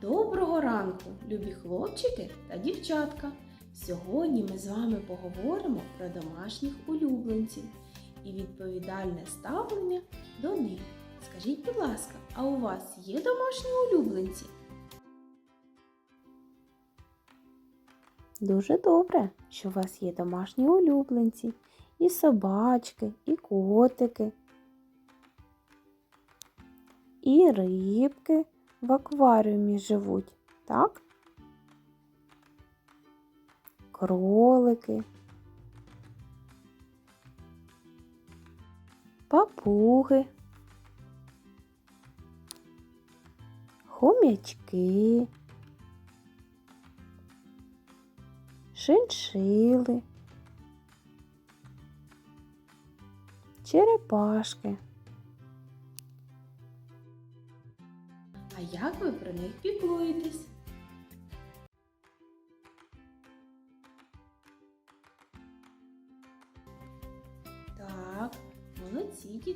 Доброго ранку, любі хлопчики та дівчатка! Сьогодні ми з вами поговоримо про домашніх улюбленців і відповідальне ставлення до них. Скажіть, будь ласка, а у вас є домашні улюбленці? Дуже добре, що у вас є домашні улюбленці, і собачки, і котики, і рибки в акваріумі живуть, так? Кролики, папуги, хомячки. шиншили, черепашки. Ви про них піклуєтесь? Так, молодці дітки.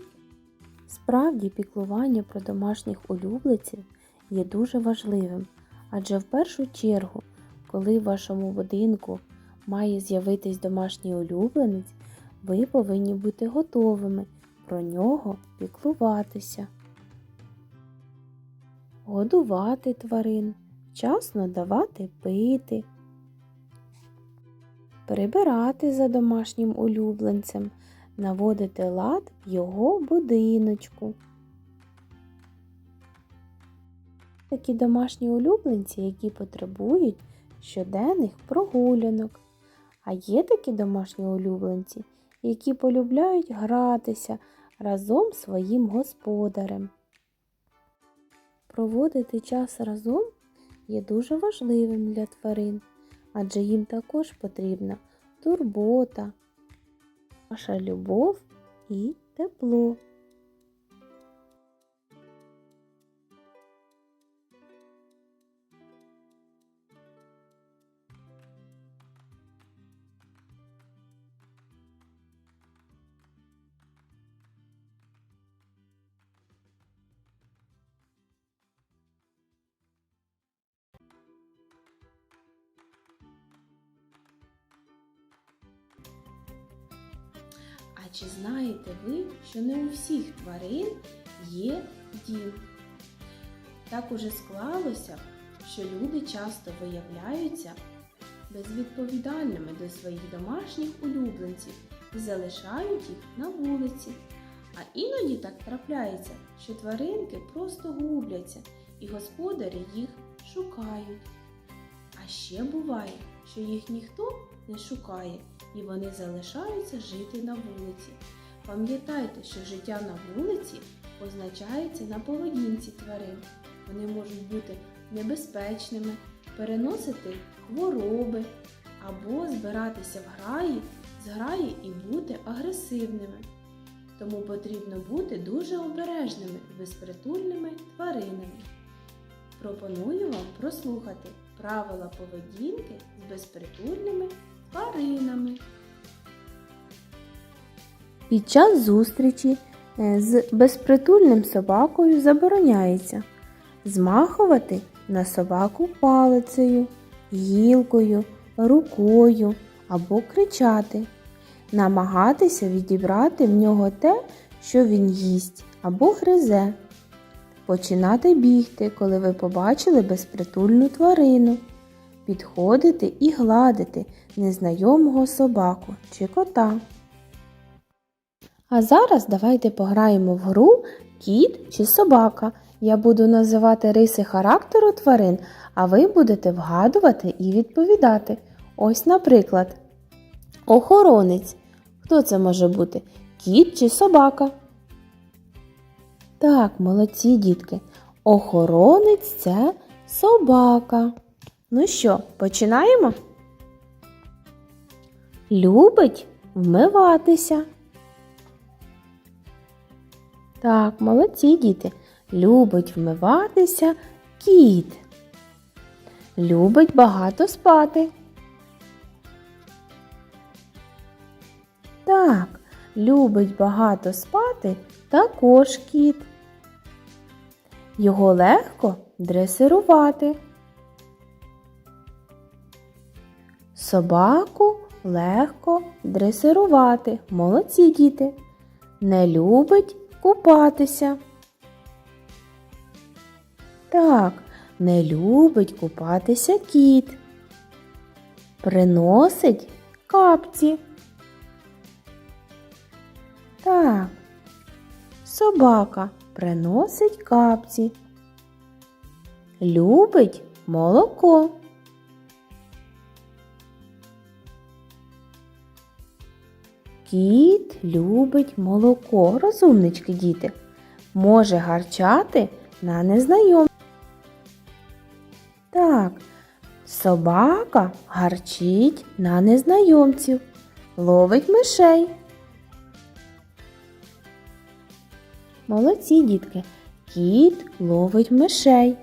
Справді піклування про домашніх улюбленців є дуже важливим, адже в першу чергу, коли в вашому будинку має з'явитись домашній улюбленець, ви повинні бути готовими про нього піклуватися. Годувати тварин, вчасно давати пити, прибирати за домашнім улюбленцем, наводити лад в його будиночку. Такі домашні улюбленці, які потребують щоденних прогулянок. А є такі домашні улюбленці, які полюбляють гратися разом з своїм господарем. Проводити час разом є дуже важливим для тварин, адже їм також потрібна турбота, ваша любов і тепло. Чи знаєте ви, що не у всіх тварин є дім? Так уже склалося, що люди часто виявляються безвідповідальними до своїх домашніх улюбленців і залишають їх на вулиці. А іноді так трапляється, що тваринки просто губляться і господарі їх шукають. А ще буває, що їх ніхто не шукає і вони залишаються жити на вулиці. Пам'ятайте, що життя на вулиці позначається на поведінці тварин. Вони можуть бути небезпечними, переносити хвороби або збиратися в граї, зграї і бути агресивними. Тому потрібно бути дуже обережними безпритульними тваринами. Пропоную вам прослухати правила поведінки з безпритульними тваринами. Під час зустрічі е, з безпритульним собакою забороняється змахувати на собаку палицею, гілкою, рукою або кричати, намагатися відібрати в нього те, що він їсть або гризе, починати бігти, коли ви побачили безпритульну тварину, підходити і гладити незнайомого собаку чи кота. А зараз давайте пограємо в гру кіт чи собака. Я буду називати риси характеру тварин, а ви будете вгадувати і відповідати. Ось, наприклад, охоронець. Хто це може бути? Кіт чи собака? Так, молодці дітки. Охоронець це собака. Ну що, починаємо? Любить вмиватися. Так, молодці діти. Любить вмиватися кіт. Любить багато спати. Так, любить багато спати також кіт. Його легко дресирувати. Собаку легко дресирувати. Молодці діти. Не любить купатися. Так, не любить купатися кіт. Приносить капці. Так. Собака приносить капці. Любить молоко. Кіт любить молоко, розумнички діти. Може гарчати на незнайом. Так, собака гарчить на незнайомців, ловить мишей. Молодці, дітки. Кіт ловить мишей.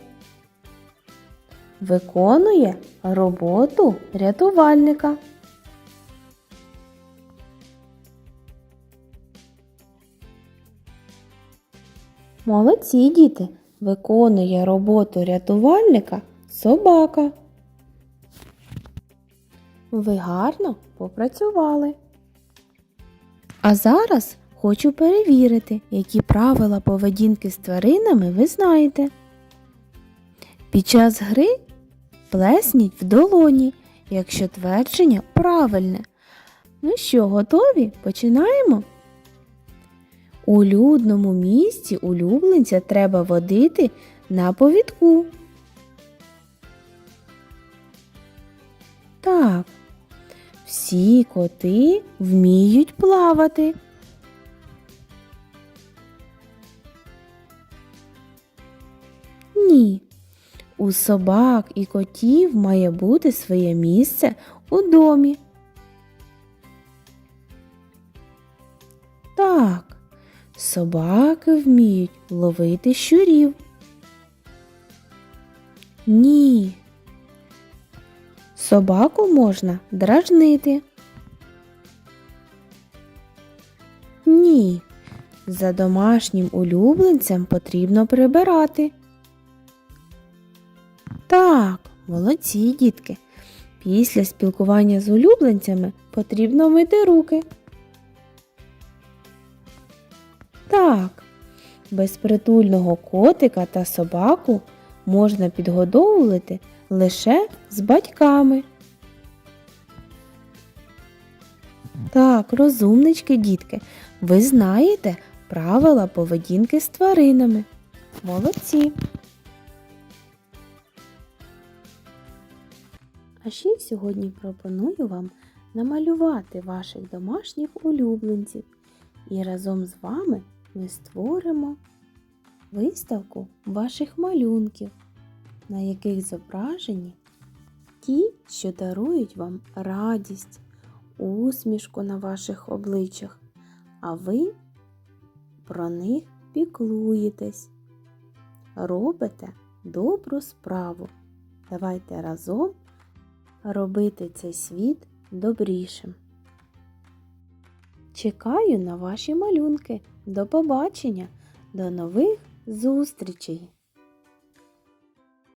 Виконує роботу рятувальника. Молодці, діти. Виконує роботу рятувальника собака. Ви гарно попрацювали. А зараз хочу перевірити, які правила поведінки з тваринами ви знаєте. Під час гри плесніть в долоні, якщо твердження правильне. Ну що, готові? Починаємо? У людному місці улюбленця треба водити на повідку. Так, всі коти вміють плавати. Ні. У собак і котів має бути своє місце у домі. Так, собаки вміють ловити щурів. Ні. Собаку можна дражнити. Ні. За домашнім улюбленцем потрібно прибирати. Так, молодці, дітки. Після спілкування з улюбленцями потрібно мити руки. Так, безпритульного котика та собаку можна підгодовувати лише з батьками. Так, розумнички, дітки, ви знаєте правила поведінки з тваринами. Молодці. А ще сьогодні пропоную вам намалювати ваших домашніх улюбленців. І разом з вами ми створимо виставку ваших малюнків, на яких зображені ті, що дарують вам радість, усмішку на ваших обличчях, а ви про них піклуєтесь, робите добру справу. Давайте разом робити цей світ добрішим. Чекаю на ваші малюнки. До побачення, до нових зустрічей!